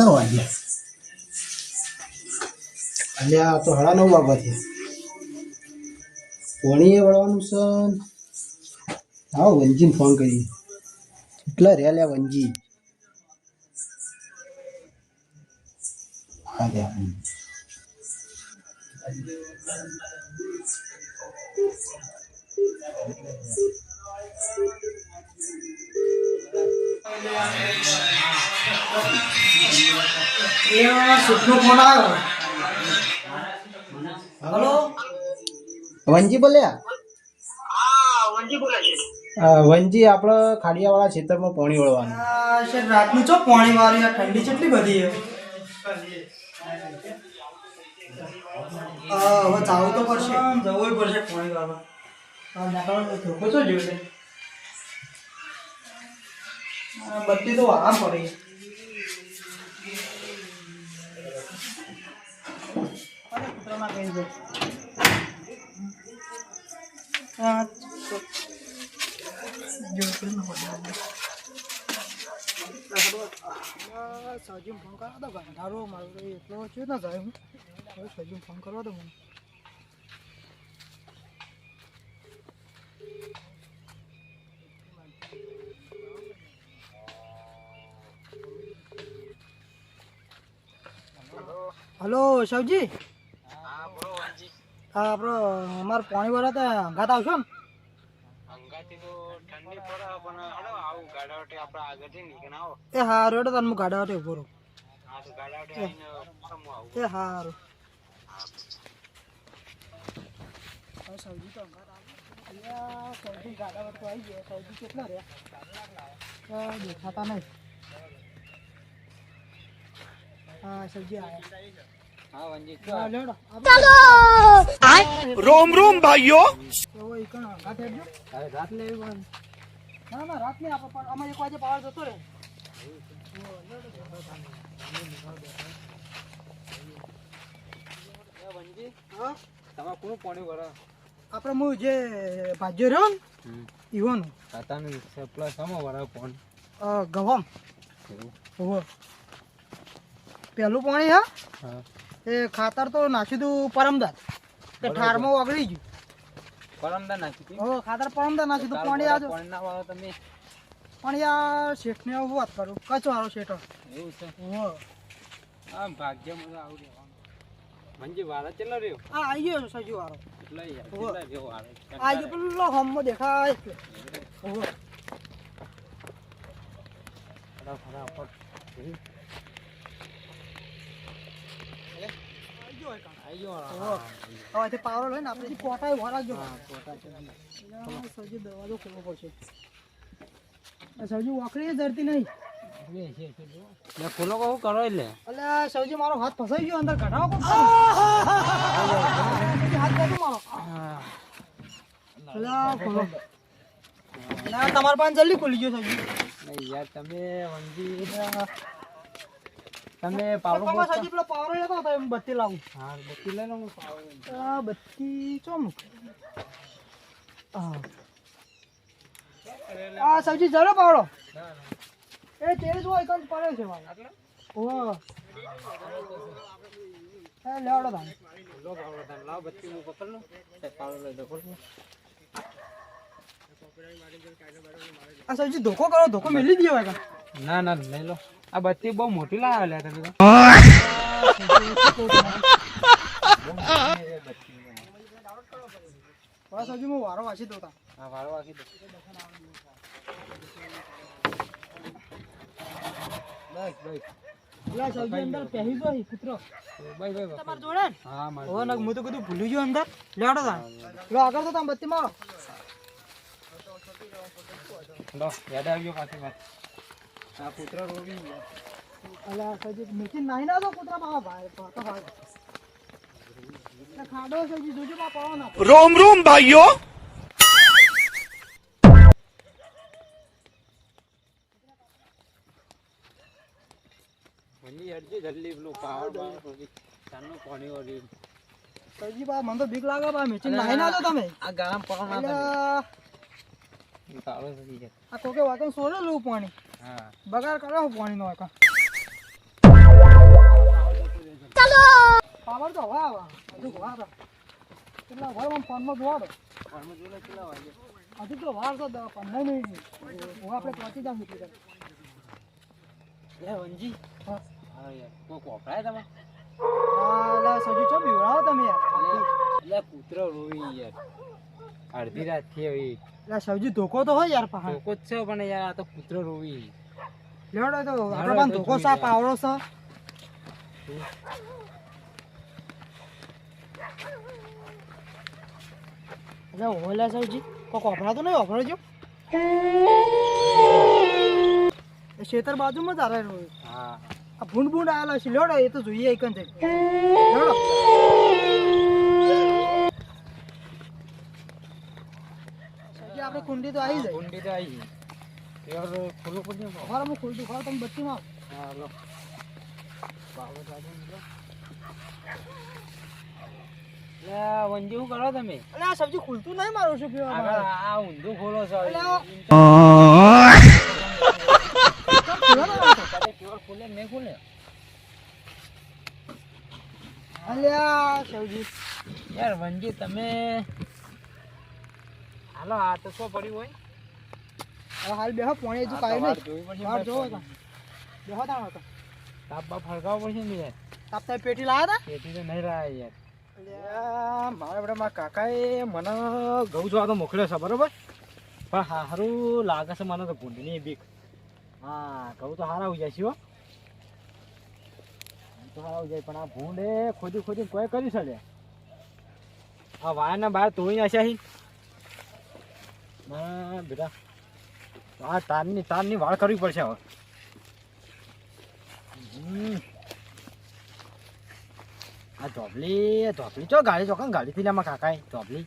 કેટલા વાગ્યા? એટલે આ તો હળા નવ વાગ્યા છે પોણીએ વળવાનું છે આવો, વંજીને ફોન કરીએ. કેટલા રહ્યા લ્યા વંજી? હા લ્યા હલો? વંજી બોલ્યા હા વંજી બોલે છે. અ, આપણે ખાડિયાવાળા ખેતરમાં પોણી વળવાનું. રાતનું ચો પાણી વાળી આ ઠંડી કેટલી બધી છે? હા, હવે જાવું તો પડશે. જવું પડશે પાણી વાળવા. ધોકો છે? બત્તી તો આ પડી અરે કૂતરામાં કઈ તો- જો પેલું ન સજીમ ફોન કરવા દો તો એટલો છે? ને જાય હું સજીમ ફોન કરવા દો મને હલો સૌજી હા બોલો વંજી હા આપણો અમારે પાણી વાળા તો અંગાત આવશો ને તો ગાડાવટી એ હારું એટલે તને હું ગાડા વાટે ઊભો રહું. તો ગાડાવટી એ હારું. સૌજી તો સૌજી ગાડા વટકો આવી ગયા. સૌજી કેટલા રહ્યા? દેખાતા નહીં. હા સૌજી આવ્યા. વંજી રોમ રોમ ભાઈઓ ના ના રાત નહીં આપણે પણ અમે એક વાગે જતો રહે આપણે હું જે ભાજ્યો રહ્યો ઈવોનું ખાતાનું પ્લસ સમો ભરો ફોન ગવામ પહેલું પાણી હા એ ખાતર તો નાખ્યું તું પરમદાર તે ઠારમાં ઓગળી ગયું. પરમદા નાખી હતી ઓહો ખાતર પરમદાર નાખ્યું તું. પાણી આજો. પાણી ના વાળો તમે. પણ યાર શેઠ ને હું વાત કરું. કચો વાળો શેઠો. એવું છે? ઓહો. આમ ભાગ્ય મને આવું રહેવાનું. મંજી વાળા ચેલો રહ્યો? આ આવી ગયો સજુ વાળો એટલે યાર. કેટલા વાળો આ ગયો પેલો હમમાં દેખાય છે. ખરા ફટા ફટાફટ આઈ ગયો ઓહો હવે કહું કરો એટલે અલ્યા સૌજી મારો હાથ ફસાઈ ગયો અંદર કઢાવો હાથ મારો તમારા પાસે જલ્દી ખુલી ગયો સૌજી યાર, તમે વંજી તમે પાવડો તમારા સાજી પેલો પાવરો લેતો તો એમ બત્તી લાવું. હા બત્તી લઈને હું પાવડો આ બત્તી ચો હા. આ સબ્જી જરો પાવડો. એ તેજ હોય એકન પડે છે મારે. ઓહો. એ લેવડો ધાન. લો પાવડો ધાન લાવ બત્તી હું પકડ લો પાવડો લઈ દો ખોલ. આ સૌજી ધોકો કરો ધોકો મેલી દીયો એકન ના ના લઈ લો આ બત્તી બહુ મોટી લાવે લે તમે તો. થોડા સૌજી હું વારો વાંચી દઉં તા હા વાળો વાગી દો. બસ બસ. પેલા સૌજી અંદર પહેરી દો કૂતરો. બાય બાય તમારે જોડે? હા મારે ઓ નગ હું તો કીધું ભૂલી ગયો અંદર. લેવડો તા લો આગળ તો તમે બત્તી મારો લો યાદ આવ્યો કાકી વાત. આ કૂતરા રોવી ગયા અલા સજી મેચી નાહી ના તો કૂતરા બાબા ભાઈ તો ભાઈ. ખાડો સજી જોજો બા પાવો રોમ રોમ ભાઈઓ! મની હેડજે જલ્દી પેલું રોવી ચાનું પાણી વળી સજી બા મને તો બીક લાગે બા મેચી નાહી ના તો તમે. આ ગરમ અલ્યા, કાળો થઈ જાય આ કોકે વાકન સોડેલું પાણી. હા. બગાડ કરો પાણી નો વાકન પાવર તો હવા આવે હજુ હવા આવે કેટલા વાર આમ ફોનમાં જોવા દો. હજુ તો વાર તો પંદર મિનિટ. હું આપણે પહોંચી જાઉં વાર. લે વંજી. હા. યાર. કોઈ કોપરાય તમે? હા લા સજુ ચો બીવડાવો તમે યાર. એટલે કૂતરો રોવી યાર. અડધી રાતથી આવી. લા સવજી ધોકો તો હોય યાર પાહા ધોકો જ છે પણ યાર આ તો કૂતરો રોવી. લેવડો તો આપણો પણ ધોકો સા પાવડો સા એટલે ઓલા સવજી કોક કોપરા તો નહીં વાપરો જો. ખેતર બાજુમાં જ આરે રહ્યો હા આ ભૂંડ ભૂંડ આવેલા છે. લેવડો એ તો જોઈએ એક જ લેવડો સવજી આપણે કુંડી તો આવી જાય. કુંડી તો આવી યાર ખોલો પડી ને ખબર હું ખોલતું ખબર તમે બત્તી માં હા લો. બાબો દાદુ લે વંજી કરો તમે? એટલે આ સબ્જી ખુલતું નહીં મારું શું પીવા આગળ આ ઊંધું ખોલો છો. ખુલે ખુલે? અલ્યા સબ્જી. યાર વંજી તમે હાલો આ તો શું પડ્યું હોય? હવે હાલ બેહો પોણે હજુ કાઈ નહીં. બહાર જોવો તો બેહો તા હતો તાપ બાપ ફરકાવવો પડશે ને યાર? તાપ તાપ પેટી લાયા ખેતી તો નહીં રહ્યા યાર. તા મારા બધા મારા કાકાએ મને ઘઉં જોવા તો મોકલ્યો છે બરોબર? પણ સારું લાગે છે મને તો ભૂંડની બીક. હા ઘઉં તો સારા ઉજાય છે હો. તો સારા ઉજાય પણ આ ભૂંડે ખોદી ખોદી કોઈ કર્યું છે લે આ વાયરના બહાર તોડી નાખ્યા છે. ના બેટા. આ તારની તારની વાળ કરવી પડશે હવે. આ ધોબલી ધોબલી ચો ગાડી ચોકન ગાડી થી લેમાં કાકાએ? ધોબલી.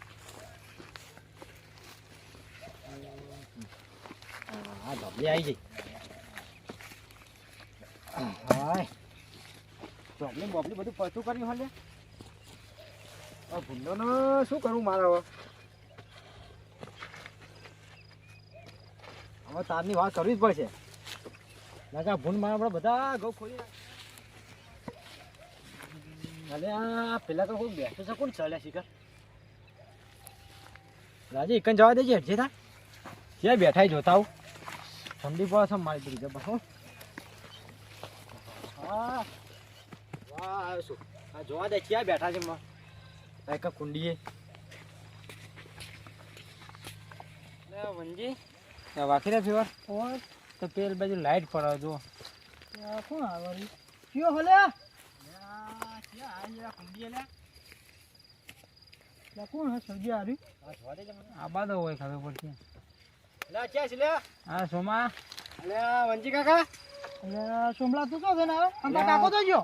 હા ધોબલી આવી ગઈ. હાય. ધોબલી, બોબલી બધું પતું કર્યું હાલે ભૂંડો શું કરું મારે હવે? હવે તારની વાત કરવી જ પડશે. લાગા ભૂંડમાં આપણે બધા ઘઉં ખોલી નાખ. આ પેલા તો કોઈ બેઠું છે, કોણ ચાલ્યા શિખર રાજી એકન જવા દેજે હટજે તા ક્યાં બેઠા જોતા આવું. ઠંડી પડે છે, મારી દીધી જબર, હો. વાહ આવ્યો આ જોવા દે, ક્યાં બેઠા છે, માં? એક કુંડીએ. વંજી. વાકી રહ્યા ફીવર ઓય. તો પેલ બાજુ લાઈટ પડાવ જો આ કોણ આવે વળી? કયો હલ્યા કોણ હે સબ્જી આવી આ હોય ખબર પડતી છે હા સોમા. વંજી કાકા. સોમલા તું ક્યાં થઈને આવ્યો? આમ કાકો તો ગયો.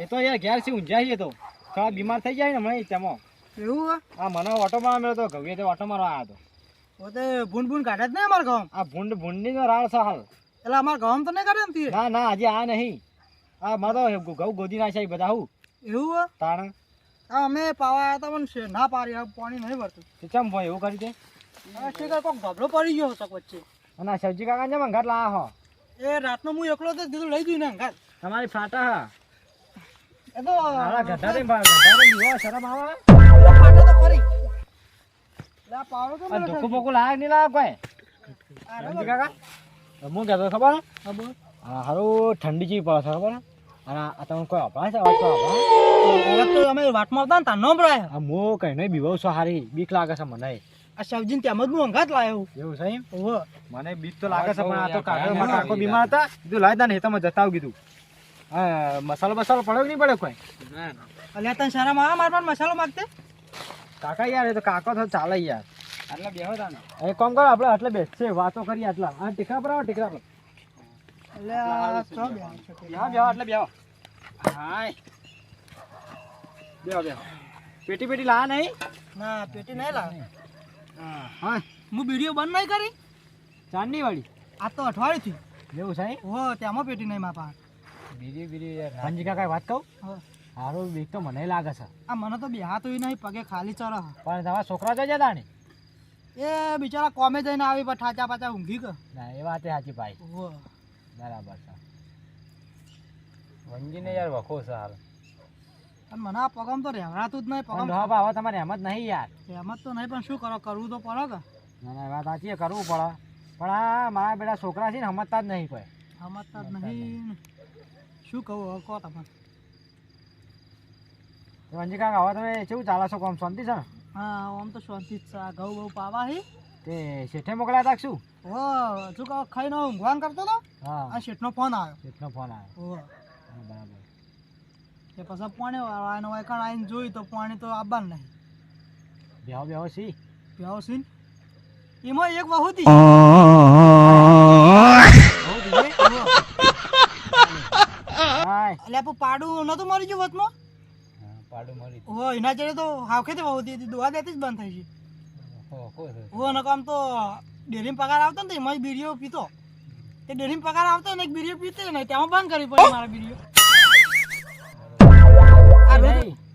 એ તો યાર ઘેર છે છે તો. થોડા બીમાર થઈ જાય ને હમણાં તેમાં. એવું હા? મને ઓટો મારવા મળ્યો તો ગવ્ય તો ઓટો મારવા આવ્યો હતો. પોતે ભૂંડ ભૂંડ કાઢે જ નહીં અમારા ગામ? આ ભૂંડ ભૂંડની તો રાળ છે હાલ. એટલે અમારા ગામ તો નહીં કાઢે ને. ના ના આજે આ નહીં. આ મારો ઘઉં ગોદી નાખ્યા છે બધા હું. એવું હે? તાણ. આ અમે પાવા આવ્યા હતા પણ ના પાડી પાણી નહીં ભરતું. કેમ ભાઈ એવું કરી દે શેખર કોક ગભલો પડી ગયો હશે વચ્ચે. અને સબ્જી કાકા જેમ અંગાટ લાયા હો? એ રાતનો હું એકલો તો કીધું લઈ દઉં ને અંગાત તમારી ફાટા હા. એ તો ગઢા રે શરમ આવે? ધોકો. બોકો લાયા કે નહીં લાયા કોઈ. કાકા હું કહેતો ખબર? હારું ઠંડી જેવી પડે છે ખબર? અને આ તમે કોઈ અભરાય છે અવાજ કોઈ તો અમે વાટમાં હતા ને તાર નો ભરાય આ મો કઈ નહીં બીવાવ છો હારી. બીક લાગે છે મને. આ સબ્જી તેમ જ હું અંગાત લાયો. એવું છે એમ? ઓહો. મને બીક તો લાગે છે પણ આ તો કાકા કાકો બીમાર હતા. કીધું લાય તા ને તમે કીધું. હા મસાલો બસાલો પડ્યો કે નહીં પડ્યો કોઈ? અલ્યા તને શરમ મારા પાસે મસાલો માગતે? કાકા યાર એ તો કાકો તો ચાલે યાર. આટલા બેહો તાને. એ કોમ કરો આપણે આટલે બેસશે વાતો કરીએ આટલા આ ટીકરા પર આવો ટીકરા પર. એટલે આ બે બેહો બેહો આટલે બેહો. હાય. બેહો બેહો. પેટી પેટી લા નહીં? ના પેટી નહીં લાવે. હા હા. હું વિડિયો બંધ નહીં કરી? ચાંદની વાળી. આ તો અઠવાડિયું થયું એવું છે હો તેમાં પેટી નહીં માપા. બીજી બીજી યાર હાંજી કાકા વાત કહું? હા. હારું બીક તો મને લાગે છે. આ મને તો બેહા તો નહીં પગે ખાલી ચરો પણ તમારા છોકરા જઈ જતા ને? એ બિચારા કોમે જઈને આવી પણ ઠાચા પાચા ઊંઘી ગયો. ના એ વાત સાચી ભાઈ. બરાબર છે. વંજીને યાર વખો છે હાલ. મને આ પગમ તો રહેવડાતું જ નહીં પગમ હા હવે તમારે એમ જ નહીં યાર. એમ જ તો નહીં પણ શું કરો કરવું તો પડે કે? ના ના વાત સાચી કરવું પડે. પણ આ મારા બેટા છોકરા છે ને સમજતા જ નહીં કોઈ. સમજતા જ નહીં. શું કહું કહો તમે. તો અંજી કાકા હવે તમે કેવું ચાલે છો કોમ? શાંતિ છે? ને હા આમ તો શાંતિ જ છે. આ ઘઉં બહુ પાવા હી. તે શેઠે મોકલ્યા તા શું? ઓ શું કહો ખાઈને ઊંઘવાન કરતો તો? હા. આ શેઠનો ફોન આવ્યો. શેઠનો ફોન આવ્યો. ઓ. બરાબર. એ પછી પાણી વાળવાનો હોય કારણ આવીને જોયું તો પાણી તો આવવાનું નહીં. બેહો બેહો સી. પ્યાવ સી. એમાં એક વહુ હતી. બહુ. એટલે પાડું નતું મરી ગયું વચમાં પાડું મળી ઓ એના ચડે તો હાવખેથી વહુ હતી દોવા દેતી જ બંધ થઈ ગઈ. ઓ નકો આમ તો ડેરીમાં પગાર આવતો ને એમાં બીડીઓ પીતો. તે ડેરીમાં પગાર આવતો ને એક બીડીઓ પીતો ને તેમાં બંધ કરી પડી મારા બીડીઓ.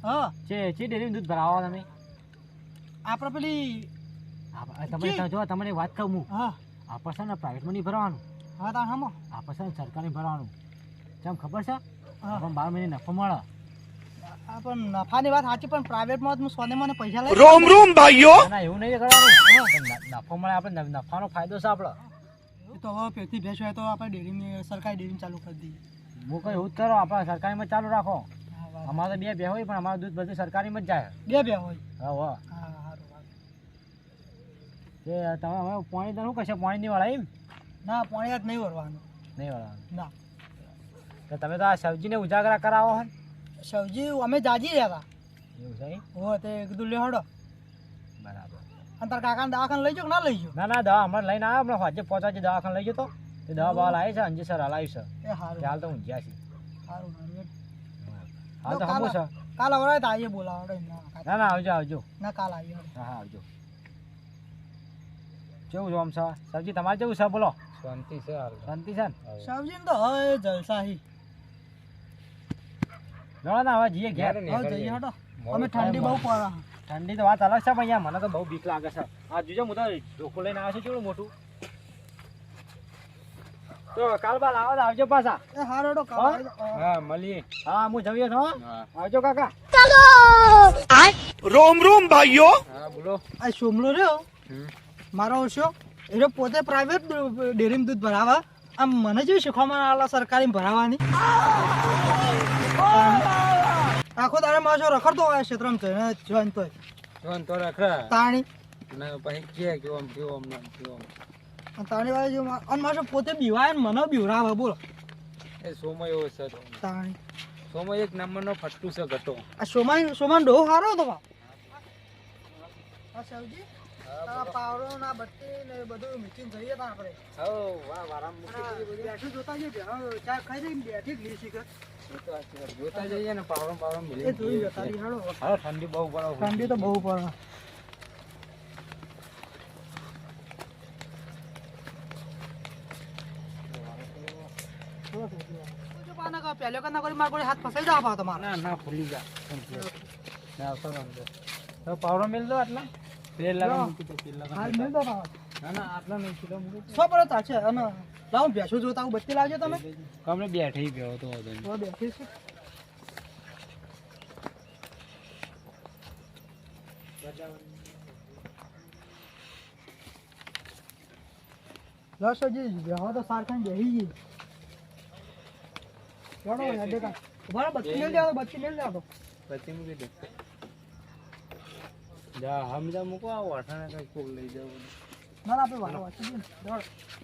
હા. છે છે ડેરીમાં દૂધ ભરાવો તમે? આપણે પેલી તમે જો. તમને વાત કહું હું. હા. આપણે છે ને પ્રાઇવેટમાં નહીં ભરવાનું. હા તાણ હમો. આપણે છે ને સરકારી ભરવાનું. કેમ ખબર છે? આપણને બાર મહિને નફો મળે. આ પણ નફાની વાત સાચી પણ પ્રાઇવેટમાં હું સોને મને પૈસા લઈ રોમ રોમ ભાઈઓ! ના, એવું નહીં કરવાનું. નફો મળે આપણે નફાનો ફાયદો છે આપણો. તો હવે પેથી ભેંસ હોય તો આપણે ડેરીની સરકારી ડેરીમાં ચાલુ કરી દઈએ. હું કઈ એવું જ કરો આપણે સરકારીમાં ચાલુ રાખો. અમારે તો બે બે હોય પણ અમારું દૂધ બધું સરકારીમાં જ જાય. બે બે હોય. હા હા. તમે હવે પાણી તો શું કહેશો પાણી નહીં વળાય એમ? ના પાણી જ નહીં વળવાનું. નહીં વળવાનું. ના. તો તમે તો આ સબ્જીને ઉજાગરા કરાવો હો ને? સબ્જી અમે જાજી રહ્યા એવું છે? હતા હો તે કીધું લે હડો. બરાબર. અને તાર કાકાને દવાખાને લઈ જાઓ ના લઈ જાઓ? ના ના દવા હમણાં લઈને આવ્યો હમણાં આજે પહોંચાડી દવાખાને લઈ ગયો તો. તે દવા બવા લાવી છે અંજી સર હલાવી છે. એ સારું તે હાલ તો ઊંઝ્યા છે સારું સારું હાલ તો હમું છે. કાલ હવે તો આવીએ બોલાવો ના ના આવજો આવજો. ના કાલ આવીએ હા હા આવજો. કેવું જોમ છે સબજી તમારે કેવું છે? બોલો. શાંતિ છે શાંતિ છે ને? સબજી તો હવે જલસા જોડો હવે જઈએ ઘેર. જઈએ હડો. અમે ઠંડી બહુ પડે ઠંડી તો વાત અલગ છે પણ યાર મને તો બહુ બીક લાગે છે. આ જોજો હું તો ઢોકું લઈને આવ્યો છું કેવડું મોટું. તો કાલ બાદ આવો આવજો પાછા. એ હારો હડો કાલ હા? મળીએ. હા હું જઈએ છો આવજો કાકા. રોમ રોમ ભાઈઓ. હા બોલો. આ સોમલો રહ્યો? મારો ઓછો? એ પોતે પ્રાઇવેટ ડેરીમાં દૂધ ભરાવા. આમ મને જોઈ શીખવામાં આવેલા સરકારી ભરાવાની. આખો તારે માસો રખડતો હોય ક્ષેત્રમાં જોઈને તોય. જોન તો રખડા. તાણી. ને પછી કે કેવો આમ નામ કેવો આમ તાણી વાળે જો અને મારો પોતે બીવાય ને મને બીવરાવે બોલો. એ સોમય એવો છે. તો. તાણી. સોમય એક નંબરનો ફટકું છે ઘટો. આ સોમાન સોમાન ડો સારો તો આ પાવડો ના બટ્ટી ને બધું મીઠીને જઈએ તા આપણે હો વાહ વારામ બેઠું જોતા જઈએ. ચા ખાઈ જઈને બેઠી જ લીધી ઠંડી બહુ પડે ઠંડી તો બહુ પડે પહેલો કરના કરી મારા હાથ ફસાઈ જાવ પાછો તમારો ના ના ફૂલી જા ના આવતો રમતો તો પાવડો મેલ દો આટલા તેલ લગાવ મૂકી દો તેલ લગાવ હાલ મેલ દો ના ના આટલા નહીં કિલો મૂકી સો પડે છે અને લાવો ભેંસો જોતા આવું બત્તી લાવજો તમે. કમરે બેઠી ગયો તો તો બેઠી છે. લસ હજી બેહો તો સારખાને બેહી ગઈ ચડો હેડે કા ઊભા બત્તી મેલ જાવ બત્તી મેલ જાવ પછી મૂકી દે. જા હમજા મૂકો આ વાઠાને કઈ કોલ લઈ જાવ ના ના આપણે વાળો વાંચી હું દે બસ બસ વખાઈ દે ચાલો કરો,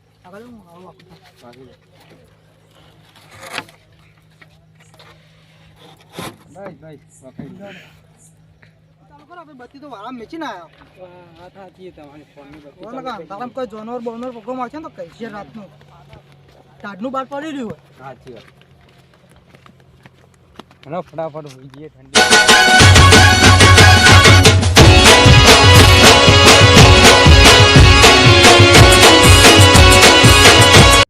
આપણે બત્તી તો વાળા મેચી ના આવ્યો હા થાકી તમારી તારામાં કોઈ જાનવર બોનવર પ્રોગ્રામ આવશે ને કઈ છે રાતનું ટાઢનું બાર પડી રહ્યું હોય સાચી વાત ફટાફટ હોઈ જઈએ ઠંડી.